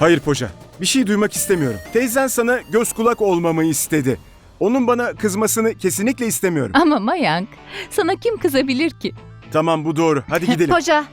Hayır Poca, bir şey duymak istemiyorum. Teyzen sana göz kulak olmamı istedi. Onun bana kızmasını kesinlikle istemiyorum. Ama Mayank, sana kim kızabilir ki? Tamam bu doğru. Hadi gidelim. Poca.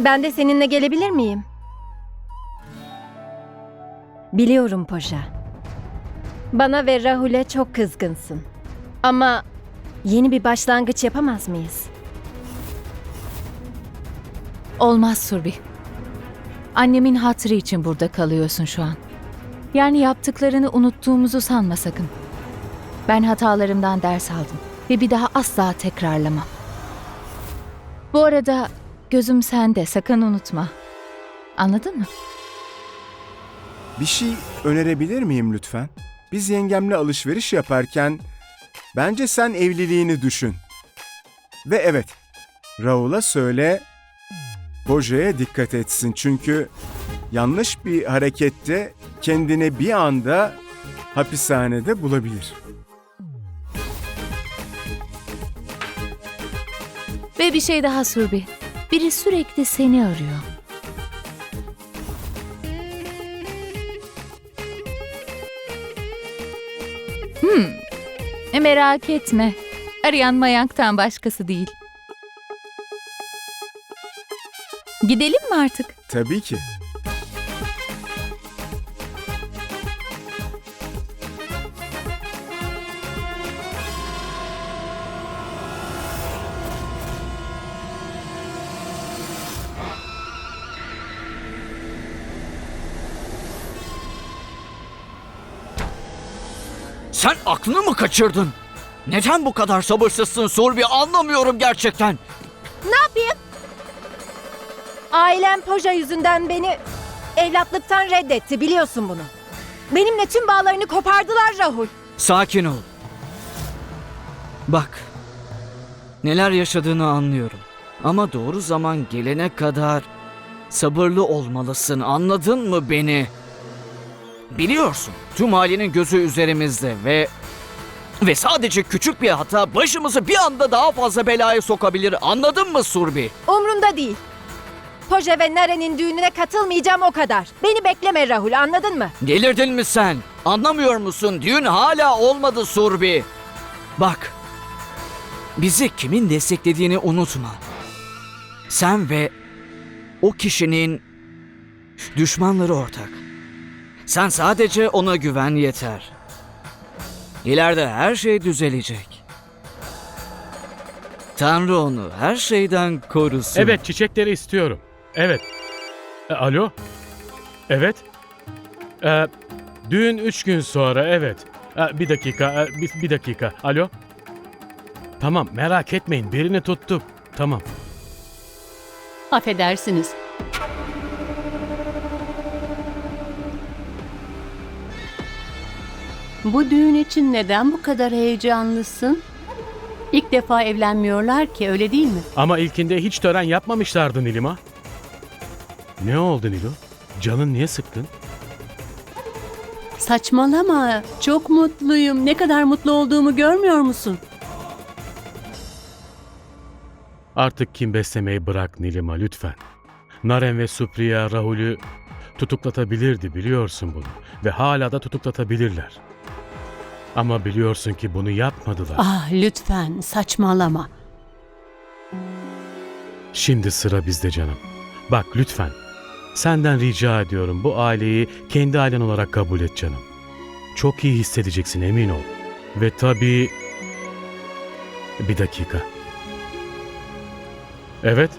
Ben de seninle gelebilir miyim? Biliyorum Poja. Bana ve Rahul'e çok kızgınsın. Ama yeni bir başlangıç yapamaz mıyız? Olmaz Surbi. Annemin hatırı için burada kalıyorsun şu an. Yani yaptıklarını unuttuğumuzu sanma sakın. Ben hatalarımdan ders aldım ve bir daha asla tekrarlamam. Bu arada gözüm sende sakın unutma. Anladın mı? Bir şey önerebilir miyim lütfen? Biz yengemle alışveriş yaparken bence sen evliliğini düşün. Ve evet, Raul'a söyle Poja'ya dikkat etsin çünkü yanlış bir harekette kendini bir anda hapishanede bulabilir. Ve bir şey daha Surbi. Biri sürekli seni arıyor. Hmm. E, merak etme. Arayan Mayank'tan başkası değil. Gidelim mi artık? Tabii ki. Sen aklını mı kaçırdın? Neden bu kadar sabırsızsın Surbi anlamıyorum gerçekten. Ailem Poja yüzünden beni evlatlıktan reddetti biliyorsun bunu. Benimle tüm bağlarını kopardılar Rahul. Sakin ol. Bak. Neler yaşadığını anlıyorum. Ama doğru zaman gelene kadar sabırlı olmalısın. Anladın mı beni? Biliyorsun. Tüm ailenin gözü üzerimizde ve ve sadece küçük bir hata başımızı bir anda daha fazla belaya sokabilir. Anladın mı Surbi? Umrumda değil. Poja ve Naren'in düğününe katılmayacağım o kadar. Beni bekleme Rahul anladın mı? Delirdin mi sen? Anlamıyor musun? Düğün hala olmadı Surbi. Bak. Bizi kimin desteklediğini unutma. Sen ve o kişinin düşmanları ortak. Sen sadece ona güven yeter. İleride her şey düzelecek. Tanrı onu her şeyden korusun. Evet çiçekleri istiyorum. Evet. E, alo? Evet. E, düğün üç gün sonra evet. E, bir dakika e, bir, bir dakika. Alo? Tamam merak etmeyin birini tuttuk. Tamam. Affedersiniz. Bu düğün için neden bu kadar heyecanlısın? İlk defa evlenmiyorlar ki öyle değil mi? Ama ilkinde hiç tören yapmamışlardı Nilima. Ne oldu Nilo? Canın niye sıkkın? Saçmalama. Çok mutluyum. Ne kadar mutlu olduğumu görmüyor musun? Artık kim beslemeyi bırak Nilima lütfen. Naren ve Supriya Rahul'ü tutuklatabilirdi biliyorsun bunu. Ve hala da tutuklatabilirler. Ama biliyorsun ki bunu yapmadılar. Ah lütfen saçmalama. Şimdi sıra bizde canım. Bak lütfen. Senden rica ediyorum bu aileyi kendi ailen olarak kabul et canım. Çok iyi hissedeceksin emin ol. Ve tabii... Bir dakika. Evet.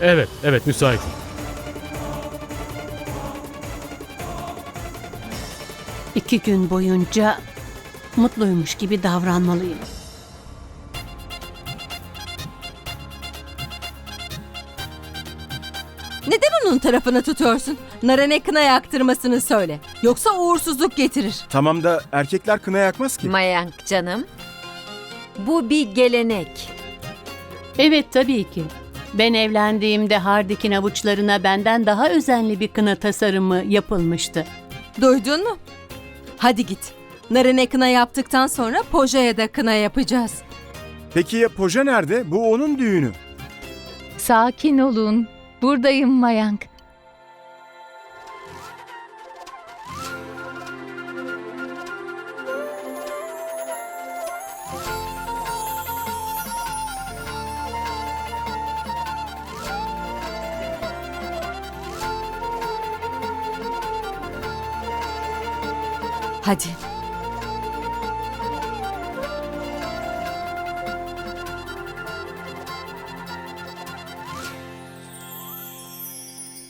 Evet, evet müsaitim. İki gün boyunca mutluymuş gibi davranmalıyım. Tarafını tutuyorsun? Naren'e kına yaktırmasını söyle. Yoksa uğursuzluk getirir. Tamam da erkekler kına yakmaz ki. Mayank canım. Bu bir gelenek. Evet tabii ki. Ben evlendiğimde Hardik'in avuçlarına benden daha özenli bir kına tasarımı yapılmıştı. Duydun mu? Hadi git. Naren'e kına yaptıktan sonra Poja'ya da kına yapacağız. Peki ya Poja nerede? Bu onun düğünü. Sakin olun. Buradayım Mayank. Hadi.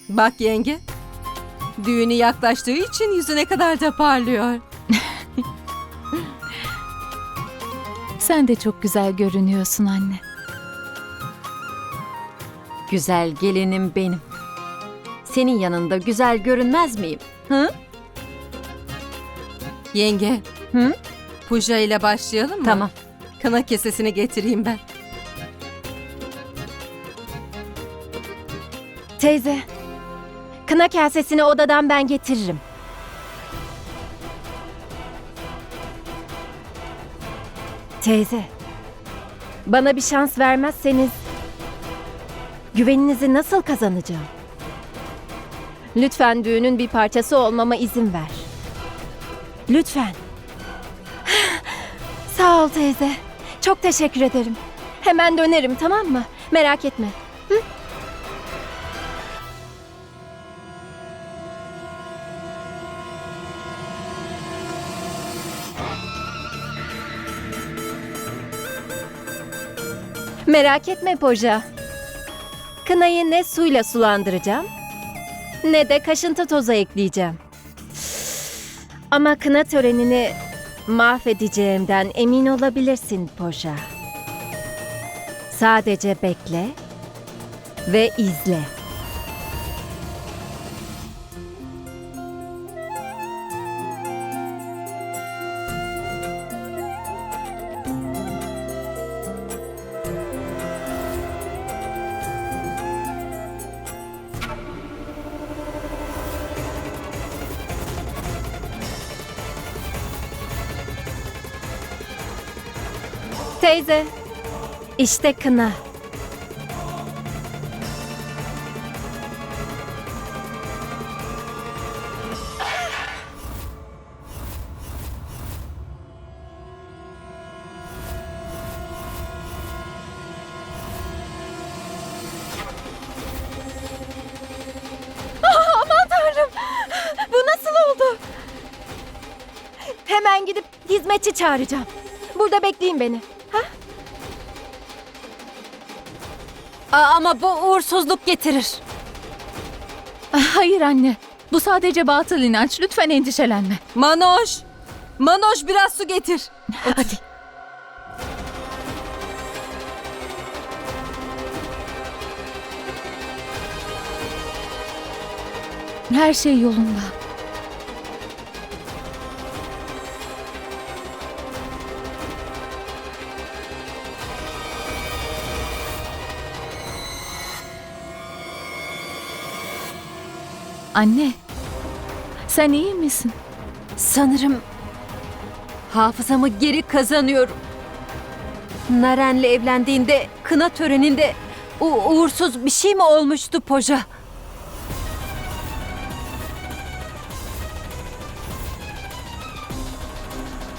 Bak yenge. Düğünü yaklaştığı için yüzü ne kadar da parlıyor. Sen de çok güzel görünüyorsun anne. Güzel gelinim benim. Senin yanında güzel görünmez miyim? Hı? Yenge. Hı? Puja ile başlayalım mı? Tamam. Kına kesesini getireyim ben. Teyze, kına kasesini odadan ben getiririm. Teyze, bana bir şans vermezseniz güveninizi nasıl kazanacağım? Lütfen düğünün bir parçası olmama izin ver. Lütfen. Sağ ol teyze. Çok teşekkür ederim. Hemen dönerim tamam mı? Merak etme. Merak etme Poja. Kınayı ne suyla sulandıracağım ne de kaşıntı tozu ekleyeceğim. Ama kına törenini mahvedeceğimden emin olabilirsin Poja. Sadece bekle ve izle. Teyze, işte kına. Ah? Hemen gidip hizmetçi çağıracağım. Burada bekleyin beni. Ama bu uğursuzluk getirir. Hayır anne. Bu sadece batıl inanç. Lütfen endişelenme. Manoş! Manoş biraz su getir. Hadi. Her şey yolunda. Anne, sen iyi misin? Sanırım hafızamı geri kazanıyorum. Naren'le evlendiğinde kına töreninde u- uğursuz bir şey mi olmuştu Poja?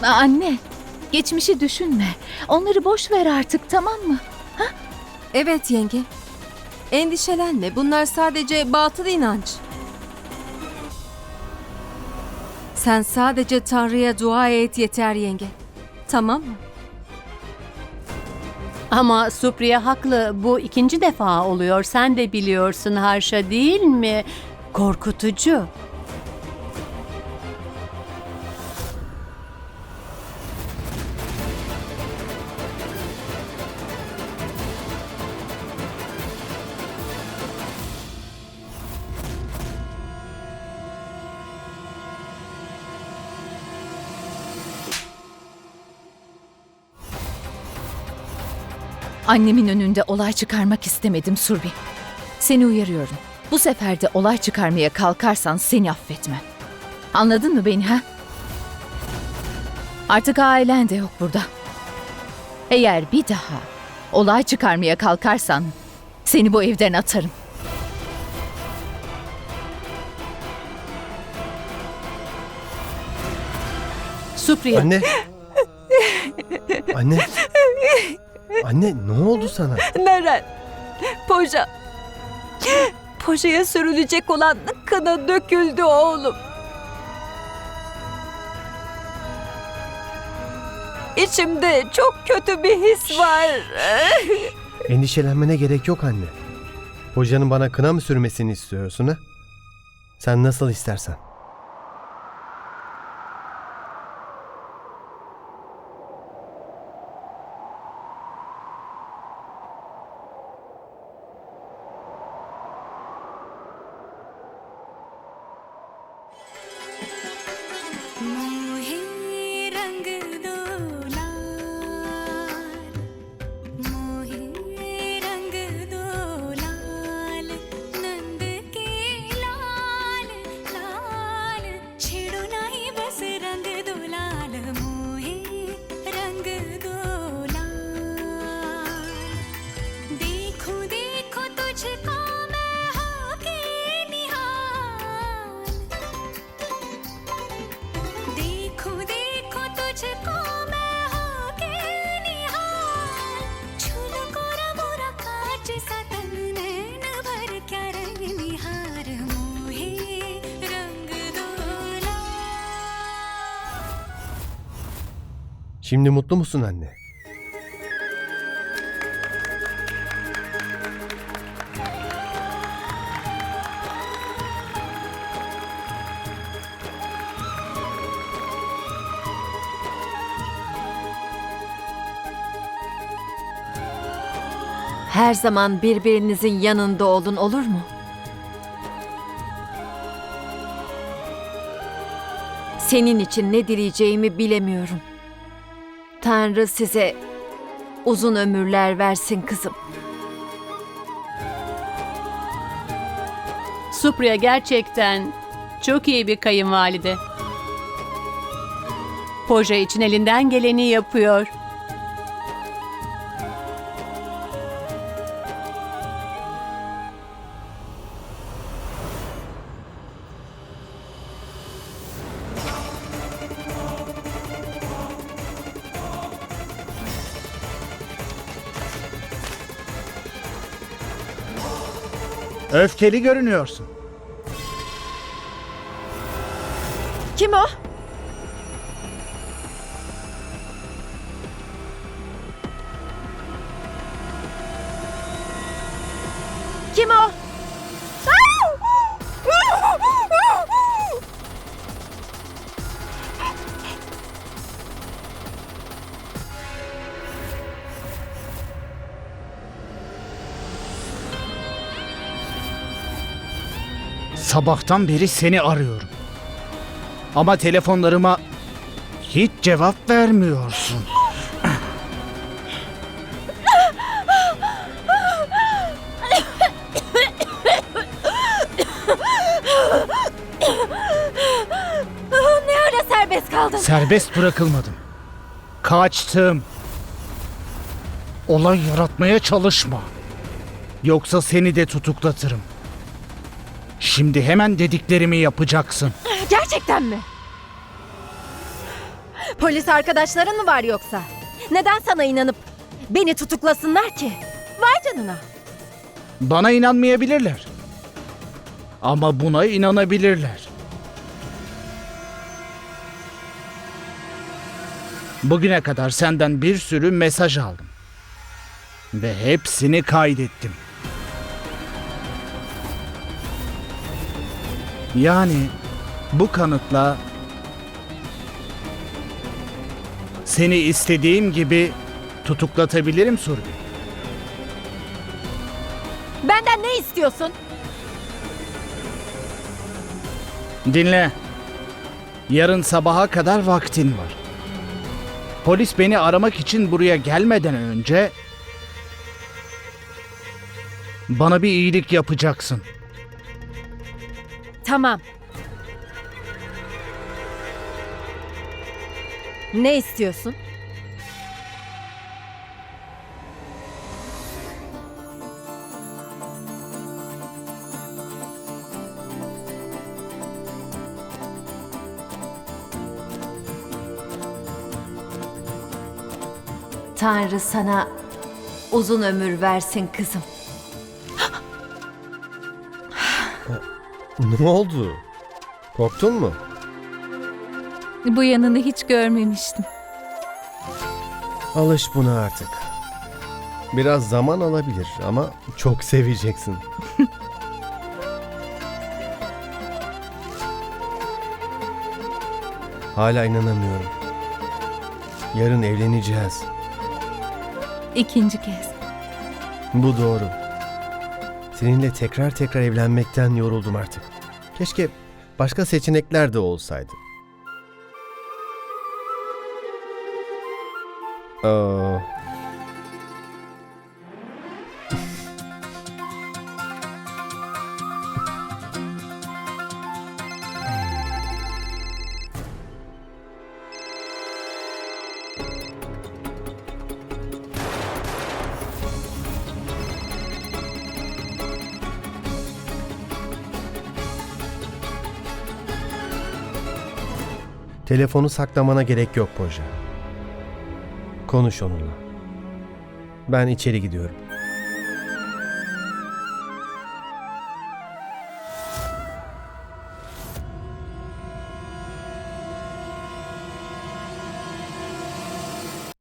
Anne, geçmişi düşünme. Onları boş ver artık tamam mı? Evet yenge. Endişelenme. Bunlar sadece batıl inanç. Sen sadece Tanrı'ya dua et yeter yenge. Tamam mı? Ama Supriya haklı. Bu ikinci defa oluyor. Sen de biliyorsun Harşa değil mi? Korkutucu. Annemin önünde olay çıkarmak istemedim Surbi. Seni uyarıyorum. Bu sefer de olay çıkarmaya kalkarsan seni affetmem. Anladın mı beni ha? Artık ailen de yok burada. Eğer bir daha olay çıkarmaya kalkarsan Seni bu evden atarım. Supriya, Anne. Anne. Anne ne oldu sana? Naren, Poja. Poja'ya sürülecek olan kına döküldü oğlum. İçimde çok kötü bir his var. Endişelenmene gerek yok anne. Hocanın bana kına mı sürmesini istiyorsun ha? Sen nasıl istersen. Şimdi mutlu musun anne? Her zaman birbirinizin yanında olun olur mu? Senin için ne dileyeceğimi bilemiyorum. Tanrı size uzun ömürler versin kızım. Supriya gerçekten çok iyi bir kayınvalide. Poja için elinden geleni yapıyor. Öfkeli görünüyorsun. Kim o? Sabahtan beri seni arıyorum. Ama telefonlarıma hiç cevap vermiyorsun. Ne öyle serbest kaldın? Serbest bırakılmadım. Kaçtım. Olay yaratmaya çalışma. Yoksa seni de tutuklatırım. Şimdi hemen dediklerimi yapacaksın. Gerçekten mi? Polis arkadaşların mı var yoksa? Neden sana inanıp beni tutuklasınlar ki? Vay canına. Bana inanmayabilirler. Ama buna inanabilirler. Bugüne kadar senden bir sürü mesaj aldım. Ve hepsini kaydettim. Yani bu kanıtla seni istediğim gibi tutuklatabilirim Surbi. Benden ne istiyorsun? Dinle. Yarın sabaha kadar vaktin var. Polis beni aramak için buraya gelmeden önce bana bir iyilik yapacaksın. Tamam. Ne istiyorsun? Tanrı sana uzun ömür versin kızım. Ne oldu? Korktun mu? Bu yanını hiç görmemiştim. Alış buna artık. Biraz zaman alabilir ama çok seveceksin. Hala inanamıyorum. Yarın evleneceğiz. İkinci kez. Bu doğru. Seninle tekrar tekrar evlenmekten yoruldum artık. Keşke başka seçenekler de olsaydı. Aa, telefonu saklamana gerek yok Poja. Konuş onunla. Ben içeri gidiyorum.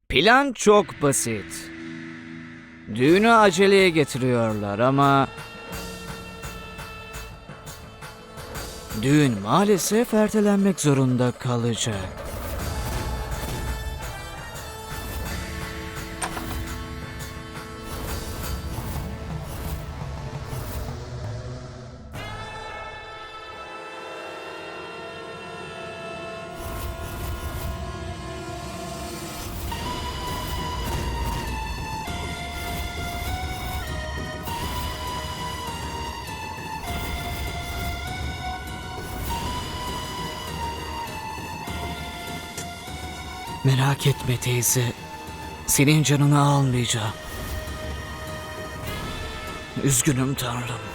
Plan çok basit. Düğünü aceleye getiriyorlar ama... Düğün maalesef ertelenmek zorunda kalacak. Merak etme teyze. Senin canını almayacağım. Üzgünüm tanrım.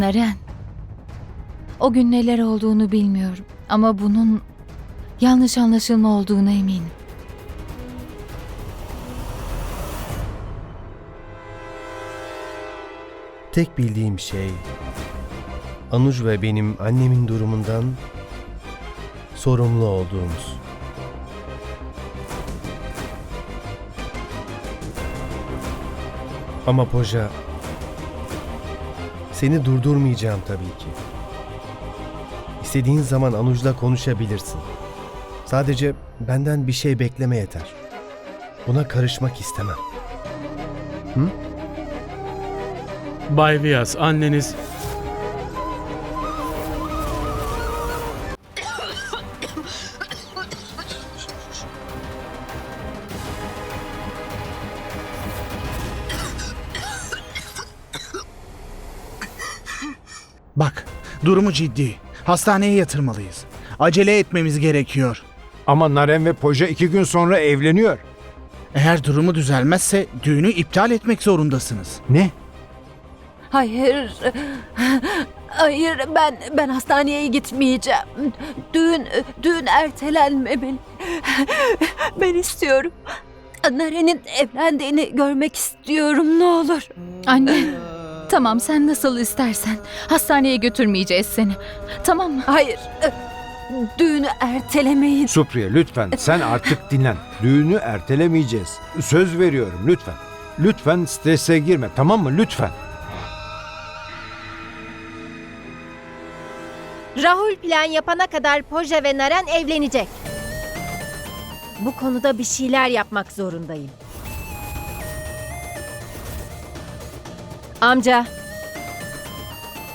Naren. O gün neler olduğunu bilmiyorum ama bunun yanlış anlaşılma olduğuna eminim. Tek bildiğim şey Anuj ve benim annemin durumundan sorumlu olduğumuz. Ama Poja seni durdurmayacağım tabii ki. İstediğin zaman Anuj'la konuşabilirsin. Sadece benden bir şey bekleme yeter. Buna karışmak istemem. Bay Viyas, anneniz... durumu ciddi. Hastaneye yatırmalıyız. Acele etmemiz gerekiyor. Ama Naren ve Poja iki gün sonra evleniyor. Eğer durumu düzelmezse düğünü iptal etmek zorundasınız. Ne? Hayır. Hayır ben ben hastaneye gitmeyeceğim. Düğün düğün ertelenmemeli. Ben istiyorum. Naren'in evlendiğini görmek istiyorum ne olur. Anne. Tamam sen nasıl istersen. Hastaneye götürmeyeceğiz seni. Tamam mı? Hayır. Düğünü ertelemeyin. Supriye lütfen sen artık dinlen. Düğünü ertelemeyeceğiz. Söz veriyorum lütfen. Lütfen strese girme tamam mı lütfen. Rahul plan yapana kadar Poja ve Naren evlenecek. Bu konuda bir şeyler yapmak zorundayım. Amca.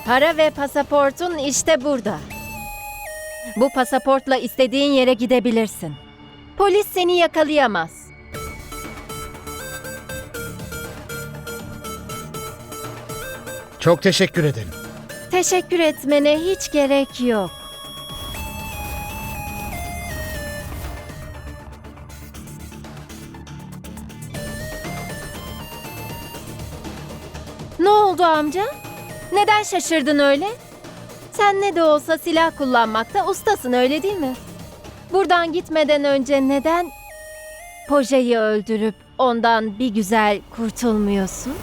Para ve pasaportun işte burada. Bu pasaportla istediğin yere gidebilirsin. Polis seni yakalayamaz. Çok teşekkür ederim. Teşekkür etmene hiç gerek yok. Ne oldu amca? Neden şaşırdın öyle? Sen ne de olsa silah kullanmakta ustasın öyle değil mi? Buradan gitmeden önce neden Poja'yı öldürüp ondan bir güzel kurtulmuyorsun?